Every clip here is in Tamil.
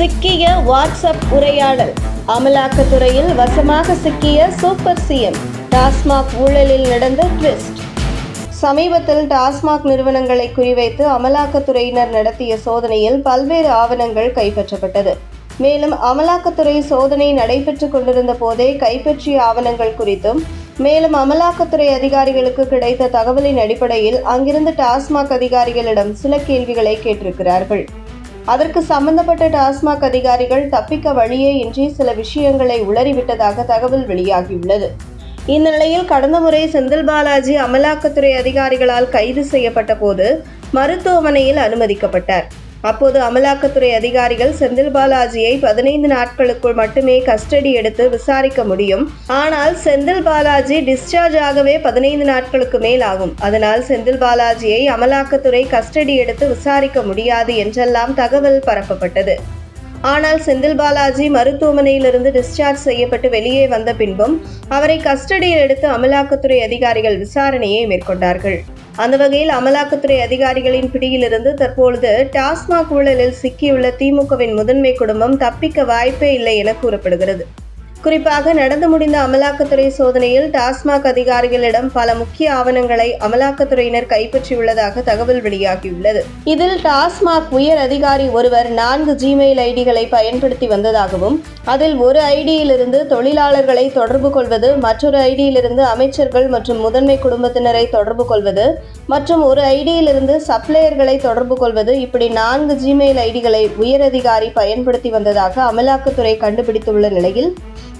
சிக்கிய வாட்ஸ்அப் உரையாடல். அமலாக்கத்துறையில் வசமாக சிக்கிய சூப்பர் சிஎம் டாஸ்மாக் ஊழலில் நடந்த ட்விஸ்ட். சமீபத்தில் டாஸ்மாக் நிறுவனங்களை குறிவைத்து அமலாக்கத்துறையினர் நடத்திய சோதனையில் பல்வேறு ஆவணங்கள் கைப்பற்றப்பட்டது. மேலும் அமலாக்கத்துறை சோதனை நடைபெற்றுக் கொண்டிருந்த போதே கைப்பற்றிய ஆவணங்கள் குறித்தும் மேலும் அமலாக்கத்துறை அதிகாரிகளுக்கு கிடைத்த தகவலின் அடிப்படையில் அங்கிருந்து டாஸ்மாக் அதிகாரிகளிடம் சில கேள்விகளை கேட்டிருக்கிறார்கள். அதற்கு சம்பந்தப்பட்ட டாஸ்மாக் அதிகாரிகள் தப்பிக்க வழியே இன்றி சில விஷயங்களை உளறிவிட்டதாக தகவல் வெளியாகியுள்ளது. இந்த நிலையில் கடந்த முறை செந்தில் பாலாஜி அமலாக்கத்துறை அதிகாரிகளால் கைது செய்யப்பட்ட போது மருத்துவமனையில் அனுமதிக்கப்பட்டார். அப்போது அமலாக்கத்துறை அதிகாரிகள் செந்தில் பாலாஜியை பதினைந்து நாட்களுக்குள் மட்டுமே கஸ்டடி எடுத்து விசாரிக்க முடியும். ஆனால் செந்தில் பாலாஜி டிஸ்சார்ஜ் ஆகவே பதினைந்து நாட்களுக்கு மேல் ஆகும் அதனால் செந்தில் பாலாஜியை அமலாக்கத்துறை கஸ்டடி எடுத்து விசாரிக்க முடியாது என்றெல்லாம் தகவல் பரப்பப்பட்டது. ஆனால் செந்தில் பாலாஜி மருத்துவமனையிலிருந்து டிஸ்சார்ஜ் செய்யப்பட்டு வெளியே வந்த பின்பும் அவரை கஸ்டடியில் எடுத்து அமலாக்கத்துறை அதிகாரிகள் விசாரணையை மேற்கொண்டார்கள். அந்த வகையில் அமலாக்கத்துறை அதிகாரிகளின் பிடியிலிருந்து தற்பொழுது டாஸ்மாக் ஊழலில் சிக்கியுள்ள திமுகவின் முதன்மை குடும்பம் தப்பிக்க வாய்ப்பே இல்லை என கூறப்படுகிறது. குறிப்பாக நடந்து முடிந்த அமலாக்கத்துறை சோதனையில் டாஸ்மாக் அதிகாரிகளிடம் பல முக்கிய ஆவணங்களை அமலாக்கத்துறையினர் கைப்பற்றியுள்ளதாக தகவல் வெளியாகியுள்ளது. இதில் டாஸ்மாக் உயர் அதிகாரி ஒருவர் நான்கு ஜிமெயில் ஐடிகளை பயன்படுத்தி வந்ததாகவும் அதில் ஒரு ஐடியிலிருந்து தொழிலாளர்களை தொடர்பு கொள்வது மற்றொரு ஐடியிலிருந்து அமைச்சர்கள் மற்றும் முதன்மை குடும்பத்தினரை தொடர்பு கொள்வது மற்றும் ஒரு ஐடியிலிருந்து சப்ளையர்களை தொடர்பு கொள்வது இப்படி நான்கு ஜிமெயில் ஐடிகளை உயரதிகாரி பயன்படுத்தி வந்ததாக அமலாக்கத்துறை கண்டுபிடித்துள்ள நிலையில்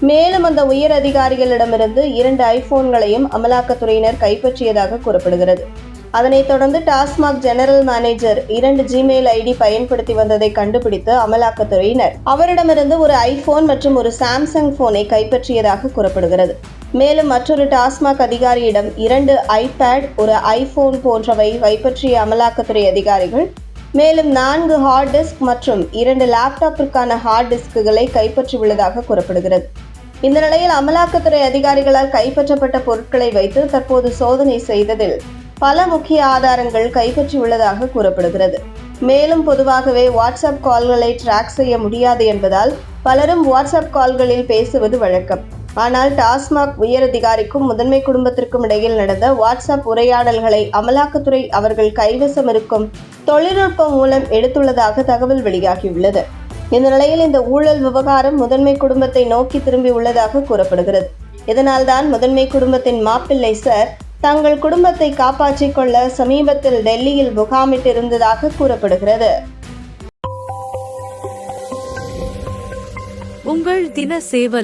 மேலும் அந்த உயர் அதிகாரிகளிடமிருந்து இரண்டு ஐபோன்களையும் அமலாக்கத்துறையினர் கைப்பற்றியதாக கூறப்படுகிறது. அதனைத் தொடர்ந்து டாஸ்மாக் ஜெனரல் மேனேஜர் இரண்டு ஜிமெயில் ஐடி பயன்படுத்தி வந்ததை கண்டுபிடித்து அமலாக்கத்துறையினர் அவரிடமிருந்து ஒரு ஐபோன் மற்றும் ஒரு சாம்சங் போனை கைப்பற்றியதாக கூறப்படுகிறது. மேலும் மற்றொரு டாஸ்மாக் அதிகாரியிடம் இரண்டு ஐபேட் ஒரு ஐபோன் போன்றவை கைப்பற்றிய அமலாக்கத்துறை அதிகாரிகள் மேலும் நான்கு ஹார்ட் டிஸ்க் மற்றும் இரண்டு லேப்டாப்பிற்கான ஹார்ட் டிஸ்க்குகளை கைப்பற்றியுள்ளதாக கூறப்படுகிறது. இந்த நிலையில் அமலாக்கத்துறை அதிகாரிகளால் கைப்பற்றப்பட்ட பொருட்களை வைத்து தற்போது சோதனை செய்ததில் பல முக்கிய ஆதாரங்கள் கைப்பற்றியுள்ளதாக கூறப்படுகிறது. மேலும் பொதுவாகவே வாட்ஸ்அப் கால்களை ட்ராக் செய்ய முடியாது என்பதால் பலரும் வாட்ஸ்அப் கால்களில் பேசுவது வழக்கம். ஆனால் டாஸ்மாக் உயரதிகாரிக்கும் முதன்மை குடும்பத்திற்கும் இடையில் நடந்த வாட்ஸ்அப் உரையாடல்களை அமலாக்கத்துறை அவர்கள் கைவசம் இருக்கும் தொழில்நுட்பம் மூலம் எடுத்துள்ளதாக தகவல் வெளியாகியுள்ளது. இந்த நிலையில் இந்த ஊழல் விவகாரம் முதன்மை குடும்பத்தை நோக்கி திரும்பி உள்ளதாக கூறப்படுகிறது. இதனால்தான் முதன்மை குடும்பத்தின் மாப்பிள்ளை சார் தங்கள் குடும்பத்தை காப்பாற்றிக் கொள்ள சமீபத்தில் டெல்லியில் முகாமிட்டிருந்ததாக கூறப்படுகிறது. உங்கள் தின சேவல்